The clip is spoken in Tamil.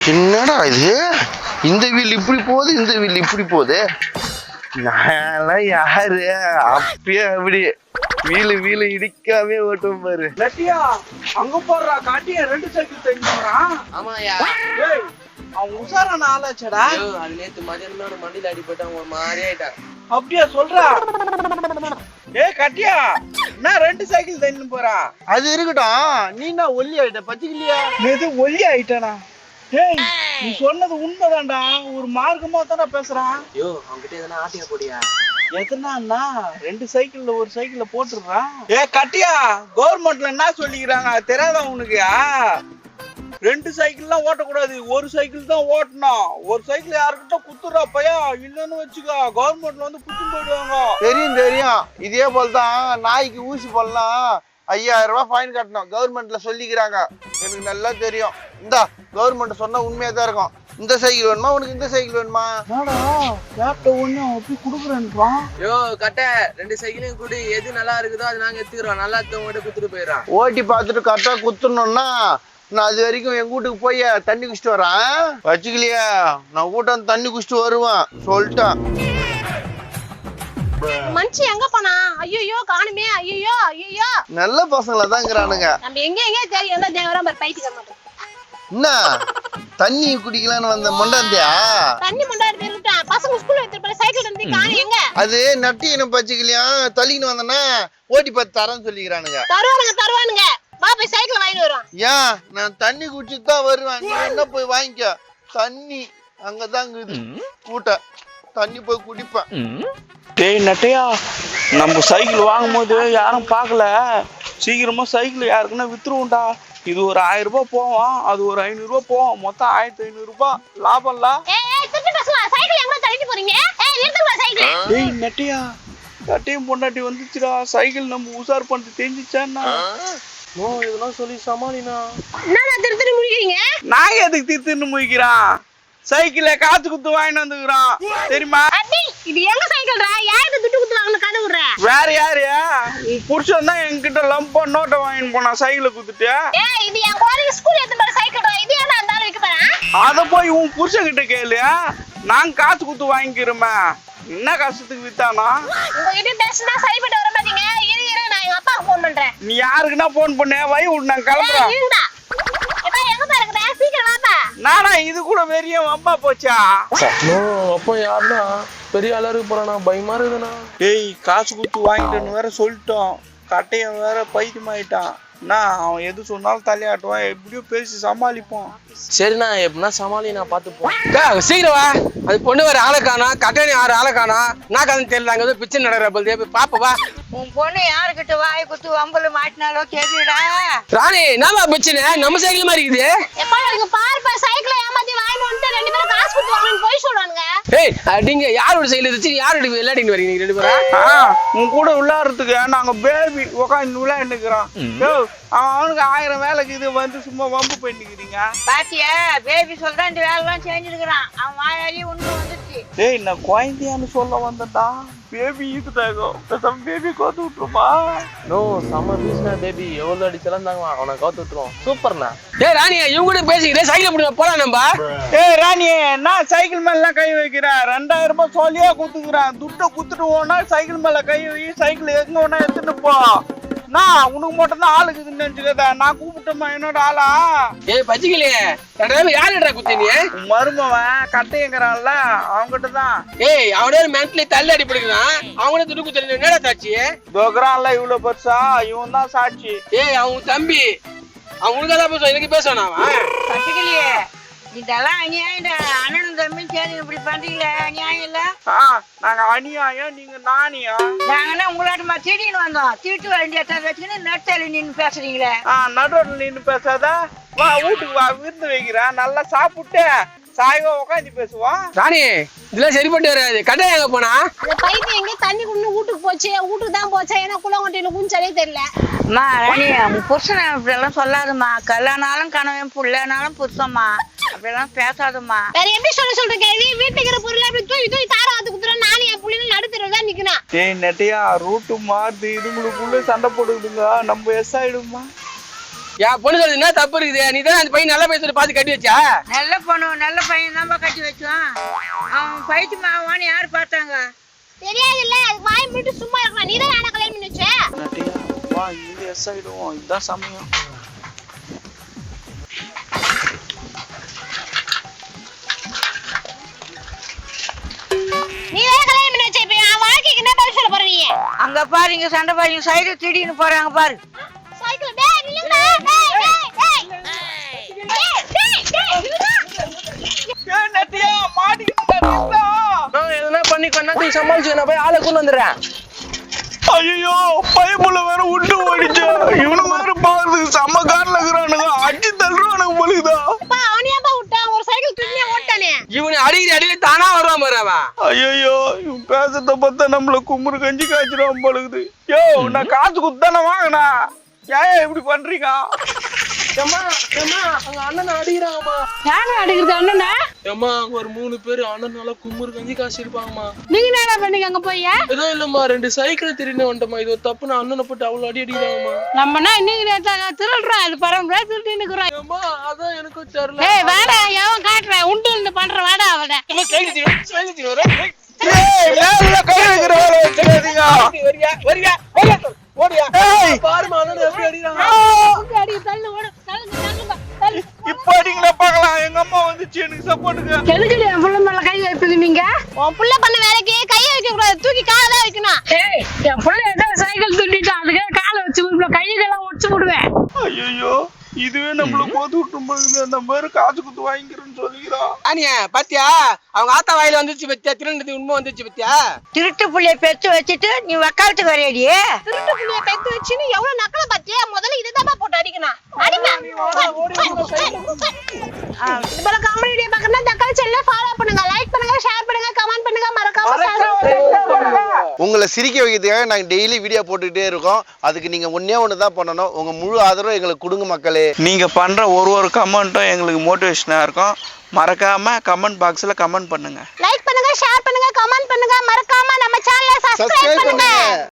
என்னடா இது? இந்த வீல் இப்படி போகுது இந்த வீல் இப்படி போகுது? நான்லாம் யாரு? அப்பயே அப்படி வீலு வீலு இடிக்காம ஓட்டும் பாரு. லட்டியா அங்க போடுறா காட்டியா ரெண்டு சைக்கிள் தெரிஞ்சுறான் ஆமாயா ஏய் அவன் உசாரான ஆளாச்சடா. அது நேத்து மதியானம் ஒரு மண்டியில அடிபட்டு அவன் ஒரு மாதிரி ஆயிட்டான். அப்படியா சொல்றா. ஏய் கட்டியா என்ன ரெண்டு சைக்கிள் தண்ணி போறா அது இருக்கட்டும். நீ என்ன ஒல்லி ஆயிட்ட? பச்சைக்கிளியா எது ஒல்லி ஆயிட்டானா? ஏய் நீ சொன்னது உண்மைதான்டா. ஒரு மார்க்கமா தானே பேசுறான். ஐயோ அவன்கிட்ட எதனா ஆட்டியா போடியா? எதனா ரெண்டு சைக்கிள்ல ஒரு சைக்கிள்ல போட்டுடுறான். ஏ கட்டியா? கவர்மெண்ட்ல என்ன சொல்லிக்கிறாங்க? தெரியாதா உனக்கு? ரெண்டு சைக்கிள்லாம் ஓட்டக்கூடாது. ஒரு சைக்கிள் தான் ஓட்டணும். ஒரு சைக்கிள் யாருக்கிட்ட குத்துறா? பையா இல்லைன்னு வச்சுக்கோ. கவர்மெண்ட்ல வந்து குத்து போயிடுவாங்க. தெரியும் தெரியும். இதே போல தான் நாய்க்கு ஊசி போடலாம். ஐயாயிரம் ரூபாய் ஃபைன் கட்டணும். கவர்மெண்ட்ல சொல்லிக்கிறாங்க. எனக்கு நல்லா தெரியும். இந்தா கவர்மெண்ட் சொன்னா உண்மையா தான் இருக்கும். இந்த சைக்கிள் வேணுமா? உனக்கு இந்த சைக்கிள் வேணுமா? என்னடா கேப்ட ஒண்ணு அப்படி குடுக்குறேன்றான்? ஐயோ கட்ட ரெண்டு சைக்கிளையும் கூடி. எது நல்லா இருக்குதோ அது நாங்க எடுத்துக்கிறோம். நல்லா இருக்கவங்க குத்துட்டு போயிடறான். ஓட்டி பார்த்துட்டு கரெக்டா குத்துனோம்னா நான் அது வரைக்கும் எங்க வீட்டுக்கு போய் தண்ணி குடிச்சிட்டு வரேன். வச்சுக்கலையா நான் வீட்டம் தண்ணி குடிச்சிட்டு வருவேன். சொல்லிட்டேன். மனுஷன் எங்க போனா? ஐயோ காணுமே ஐயோ ஐயோ நல்ல பசங்களா தான் இருக்கிறானுங்க. நம்ம எங்க எங்க தெரியும் எந்த தேவரம் பாரு பைத்தியம் மாட்டோம் என்ன? தண்ணி குடிக்கலான்னு வந்த மொண்டாந்தியா தண்ணி முண்டாடி இருக்கட்டும் பசங்க ஸ்கூல்ல எடுத்துட்டு சைக்கிள் இருந்து காணி எங்க? அது நட்டியினம் பச்சைக்கலையா? தள்ளின்னு வந்தேன்னா ஓட்டி பார்த்து தரேன்னு சொல்லிக்கிறானுங்க. தருவானுங்க தருவானுங்க. வா போய் சைக்கிள் வாங்கிட்டு வருவோம். ஏன்? நான் தண்ணி குடிச்சிட்டு தான் வருவேன். நீ என்ன போய் வாங்கிக்க? தண்ணி அங்கதான் இருக்குது. கூட்ட. தண்ணி போய் குடிப்பேன். டேய் நட்டையா? நம்ம சைக்கிள் வாங்கும் போது யாரும் பார்க்கல. சீக்கிரமா சைக்கிள் யாருக்குன்னா வித்துருவோம்டா. இது ஒரு ஆயிரம் ரூபாய் போவோம். அது ஒரு ஐநூறு ரூபாய் போவோம். மொத்தம் ஆயிரத்தி ஐநூறு ரூபாய் லாபம்ல ஏய் ஏய் திருப்பி பேசுவா சைக்கிள் எங்க தள்ளிட்டு போறீங்க? ஏய் நிறுத்துங்க சைக்கிள். டேய் நெட்டையா? கட்டையும் பொண்டாட்டி வந்துச்சுடா. சைக்கிள் நம்ம உசார் பண்ணிட்டு தெரிஞ்சிச்சான்னா நோ இதெல்லாம் சொல்லி சமாளினா. என்ன திரு திரு முடிக்கிறீங்க நான் எதுக்கு திருத்தின்னு முழிக்கிறான்? சைக்கிளை காத்து குத்து வாங்கிட்டு வந்துக்கிறான் தெரியுமா? இது எங்க சைக்கிள்டா யாருக்கு துட்டு குத்து வாங்கணும் கதை விடுற. வேற யாரு? உன் புருஷன் தான் என்கிட்ட லம்பா நோட்டை வாங்கிட்டு போனான் சைக்கிளை குத்துட்டு. ஏய் இது என் குழந்தைக்கு ஸ்கூல் எடுத்து போற சைக்கிள்டா இது ஏன் அந்த ஆளு வைக்க போறேன் அத போய் உன் புருஷன் கிட்ட கேளு. நான் காசு குத்து வாங்கிக்கிறோமே என்ன கஷ்டத்துக்கு வித்தானா? உங்ககிட்ட பேசினா சரிப்பட்டு வர மாட்டீங்க. இரு இரு நான் எங்க அப்பாவுக்கு ஃபோன் பண்றேன். நீ யாருக்குன்னா போன் பண்ண? வை விட்டு நான் கிளம்புறேன். நானா இது கூட பெரிய வம்பா போச்சா? நோ அப்போ யாருன்னா பெரிய ஆளா இருக்க போறானா? பயமா இருக்குதுண்ணா. ஏய் காசு குத்து வாங்கிட்டேன்னு வேற சொல்லிட்டோம். கட்டையன் வேற பைத்தியமாயிட்டான். நான் அவன் எது சொன்னாலும் தலையாட்டுவான் எப்படியோ பேசி சமாளிப்போம் சரிண்ணா எப்படின்னா சமாளி நான் பார்த்துப்போம். சீக்கிரம் வா. அது பொண்ணு வேற ஆளை காணா கட்டணி ஆறு ஆளை காணா. நான் கதை தெரியல அங்க ஏதோ பிச்சை நடக்கிற போது போய் பாப்ப வா. உன் பொண்ணு யாருக்கிட்ட வாய் குத்து வம்பல மாட்டினாலோ தெரியுடா ராணி என்னமா பிரச்சனை நம்ம சைக்கிள் மாதிரி இருக்குது. பாருப்பா சைக்கிளை ஏமாத்தி வாங்கிட்டு வந்துட்டு ரெண்டு பேரும் காசு கொடுத்து வாங்கன்னு போய் சொல்றானுங்க ஏய் அடிங்க யாரோட சைக்கிள் வச்சு யாரோட விளையாடின்னு வரீங்க நீங்க ரெண்டு பேரும் ஆ, உன் கூட விளையாடுறதுக்கு நாங்க பேபி உட்காந்து விளையாண்டுக்கிறோம் அவன் அவனுக்கு ஆயிரம் வேலைக்கு இது வந்து சும்மா வம்பு பண்ணிக்கிறீங்க. பாத்தியா பேபி சொல்றான் இந்த வேலைலாம் செஞ்சிருக்கிறான். அவன் வாயாலி உண்மை வந்துச்சு டேய் நான் குழந்தையான்னு சொல்ல வந்தேன்டா. பேபி ஈத்துட்டாங்க பேசாம பேபி கோத்து விட்டுருமா? நோ செம்ம பீஸ்னா பேபி எவ்வளவு அடிச்சாலும் தாங்க அவனை கவுத்து விட்டுருவோம். சூப்பர்ண்ணா ஏய் ராணி இவங்க கூட பேசிக்கிறேன் சைக்கிள் பிடிங்க போலாம் நம்ம. ஏய் ராணி நான் சைக்கிள் மேல கை வைக்கிறேன் ரெண்டாயிரம் ரூபாய் சொல்லியா குத்துக்கிறேன் துட்டை குத்துட்டு ஓனா சைக்கிள் மேல கை வை சைக்கிள் எங்க வேணா எடுத்துட்டு போ. நான் உனக்கு மட்டும் தான் ஆளுக்குதுன்னு நினைச்சுக்கத. நான் கூப்பிட்டோமா என்னோட ஆளா? ஏய் பச்சிக்கலையே ரெண்டாயிரம் யாருடா குத்தி நீ? மருமவன் கட்டையங்கிறான்ல அவன்கிட்ட தான் ஏய் அவனே மென்டலி தள்ளி அடி பிடிக்கிறான் அவனே துடு குத்தி என்னடா தாச்சி தோக்குறான்ல இவ்வளவு பெருசா? இவன் தான் சாட்சி. ஏய் அவன் தம்பி. அவனுக்கு தான் பேசுவான் எனக்கு பேசுவான் அவன்? கத்துக்கலையே இதெல்லாம் அநியாயம்டா அண்ணனும் தம்பி சரி இப்படி பண்றீங்களே அநியாயம் இல்ல. ஆ நாங்க அநியாயம் நீங்க நாணியா நாங்கன்னா உங்களாட்டமா திடீர்னு வந்தோம். தீட்டு வேண்டிய வச்சுக்கின்னு நெட்டலி நின்று பேசுறீங்களே. ஆ நடுவில் நின்று பேசாத. வா வீட்டுக்கு வா விருந்து வைக்கிறேன். நல்லா சாப்பிட்டு சாய்வா உட்காந்து பேசுவோம். ராணி இதெல்லாம் சரிப்பட்டு வராது. கடை எங்க போனா? அந்த பைத்தியம் எங்க? தண்ணி குண்டு வீட்டுக்கு போச்சு. வீட்டுக்கு தான் போச்சா? ஏன்னா குளங்கொட்டையில குஞ்சாலே தெரியல. அம்மா ராணி புருஷனை இப்படியெல்லாம் சொல்லாதம்மா. கல்யாணாலும் கணவன் புள்ளனாலும் புருஷம்மா. அப்படியெல்லாம் பேசாதம்மா. வேற எப்படி சொல்ல சொல்ற கேள்வி வீட்டுக்கு இருக்கிற பொருள் அப்படி தூக்கி தூக்கி தாரம் வந்து குத்துறோம் நானும் என் புள்ளைங்க நடுத்தருவில் தான் நிக்கணும். ஏய் நெட்டையா ரூட்டு மாறுது. இதுங்களுக்குள்ள சண்டை போடுதுங்க நம்ம எஸ் ஆயிடுமா என் பொண்ணு சொல்றது என்ன? தப்பு இருக்குது. நீ தான் அந்த பையன் நல்லா பேசுறது பார்த்து கட்டி வச்சா? நல்ல பொண்ணு நல்ல பையன் தான் கட்டி வச்சோம் அவன் பைத்து மாவான்னு யார் பார்த்தாங்க? தெரியாது இல்ல அது வாய் மட்டும் சும்மா இருக்கலாம் நீ தான் நானா கல்யாணம் பண்ணி வச்ச. வா இங்க எஸ் ஆயிடுவோம். இதுதான் சமயம். அங்க பாரு இங்க சண்டை பாருங்க சைடு திடீர்னு போறாங்க பாரு சைக்கிள் எதனா பண்ணி கொண்டாந்து சமாளிச்சு நான் போய் ஆளை கொண்டு வந்துடுறேன் ஐயோ பைப்புல வேற உண்டு ஓடிச்சு இவனுக்கு வேற பாக்குறதுக்கு செம்ம கார்ல இருக்கிறானுங்க அடி தள்ளுறானுங்க அப்பா அவனையாப்பா விட்டான் ஒரு சைக்கிள் தூக்கியே ஓட்டானே இவனை அடிக்கிற அடியில தானா வருவான் பாரு அவன். ஐயோ இவன் பேசுறத பார்த்தா நம்மள குமுறு கஞ்சி காய்ச்சிடும் பொழுது யோ நான் காசு குத்தானே வாங்கினா? ஏன் இப்படி பண்றீங்க? ஏம்மா ஏம்மா அங்க அண்ணன் அடிக்கிறாங்கம்மா. யாரு அடிக்கிறது அண்ணனா? ஏம்மா அங்க ஒரு மூணு பேர் அண்ணன் நல்லா கும்முறு கஞ்சி காசு இருப்பாங்கம்மா நீங்க என்ன பண்ணீங்க அங்க போய் ஏதோ இல்லம்மா ரெண்டு சைக்கிள் திருடினு வந்துட்டோம்மா இது ஒரு தப்பு நான் அண்ணனை போட்டு அவ்வளவு அடி அடிக்கிறாங்கம்மா. நம்மனா இன்னைக்கு திருடுறோம் அது பரம்பரை திருட்டு நிக்கிறோம் ஏம்மா அதான் எனக்கும் தெரியல. ஏய் வாடா எவன் காட்டுறேன் இப்ப அடிங்களா பார்க்கலாம். எங்க அம்மா வந்துச்சு எனக்கு சப்போர்ட்டுக்கு. எதுக்கு என் புள்ள மேல கை வைப்பது நீங்க? உன் புள்ள பண்ண வேலைக்கு கையை வைக்க கூடாது. தூக்கி காலை வைக்கணும். ஏய் என் புள்ள ஏதோ சைக்கிள் துண்டிட்டான். அதுக்கு காலை வச்சு கையெல்லாம் உடச்சு விடுவேன் ஐயோ இதுவே நம்மள போது விட்டும் பொழுது அந்த மாதிரி காசு குத்து வாங்கிக்கிறேன்னு சொல்லிக்கிறான் அனியா பாத்தியா? அவங்க ஆத்தா வாயில வந்துச்சு பத்தியா? திருநெல்வேலி உண்மை வந்துச்சு பத்தியா? திருட்டு புள்ளைய பெத்து வச்சுட்டு நீ வக்காலத்துக்கு வரையடி. திருட்டு புள்ளைய பெத்து வச்சுன்னு எவ்வளவு நக்கல பாத்தியா? முதல்ல இதுதான் போட்டு அடிக்கணும். அடிப்பா இது போல காமெடி வீடியோ பார்க்கணும்னா தக்காளி சேனலை ஃபாலோ பண்ணுங்க லைக் பண்ணுங்க ஷேர் பண்ணுங்க கமெண்ட் பண்ணுங்க மறக்காம subscribe பண்ணுங்க உங்களை சிரிக்க வைக்கிறதுக்காக நாங்கள் டெய்லி வீடியோ போட்டுக்கிட்டே இருக்கோம். அதுக்கு நீங்கள் ஒன்றே ஒன்று தான் பண்ணணும். உங்கள் முழு ஆதரவு எங்களுக்கு கொடுங்க மக்களே. நீங்க பண்ற ஒரு ஒரு கமெண்ட்டும் எங்களுக்கு மோட்டிவேஷனா இருக்கும். மறக்காம கமெண்ட் பாக்ஸ்ல கமெண்ட் பண்ணுங்க. லைக் பண்ணுங்க ஷேர் பண்ணுங்க கமெண்ட் பண்ணுங்க. மறக்காம நம்ம சேனலை சப்ஸ்கிரைப் பண்ணுங்க. பண்ணுங்க.